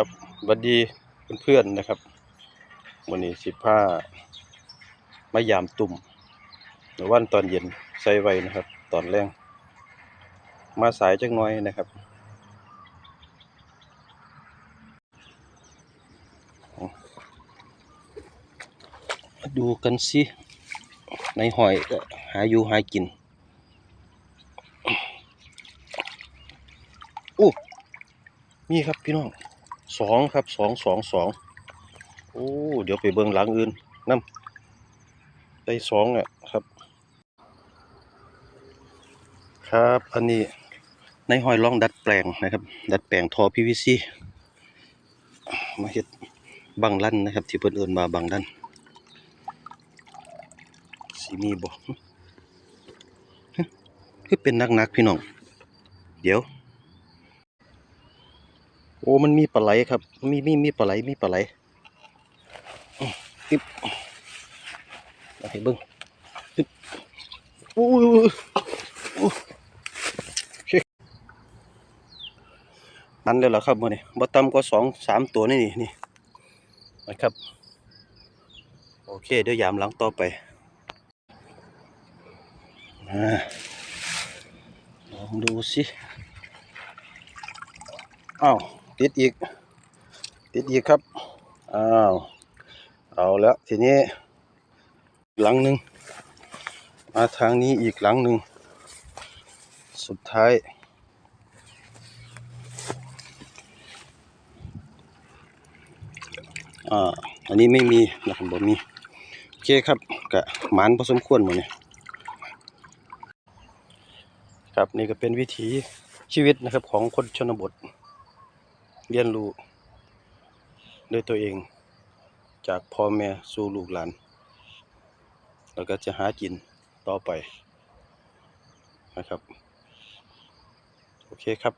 ครับสวัสดีเพื่อนๆนะครับวันนี้สิบห้ามายามตุ่มในวันตอนเย็นใส่ไว้นะครับ ตอนแรงมาสายจักหน้อยนะครับดูกันสิ ในหอยก็หาอยู่หากินโอ้มีครับพี่น้อง สองครับสองสองสองโอ้เดี๋ยวไปเบิ่งหลังอื่นน้ำได้สองอะครับ ครับอันนี้ในหอยล่องดัดแปลงนะครับ ดัดแปลงทอ PVC มาเฮ็ดบังลั่นนะครับ ที่เพิ่นเอิ้นมาบังลั่นสีมีบ่หึหึคือเป็นนักนักพี่น้อง เดี๋ยว โอ้มันมีปลาไหลครับ มีมีมีปลาไหลมีปลาไหลติ๊บมาให้เบิ่งติ๊บอู้โอ้ยนั่นแล้วล่ะครับมือนี้บ่ต่ำกว่าสองสามตัวนี่นี่นี่นะครับ โอเคเดี๋ยวยามหลังต่อไปอ่าลองดูสิอ้าว ติดอีก ติดอีกครับ อ้าว เอาแล้วทีนี้ หลังหนึ่งมาทางนี้อีกหลังหนึ่ง สุดท้าย อ่า อันนี้ไม่มีนะครับบ่มีโอเคครับกะหมานพอสมควรหมดเนี่ยครับนี่ก็เป็นวิถีชีวิตนะครับของคนชนบท เรียนรู้ด้วยตัวเอง จากพ่อแม่สู่ลูกหลาน แล้วก็จะหากินต่อไปนะครับ โอเคครับ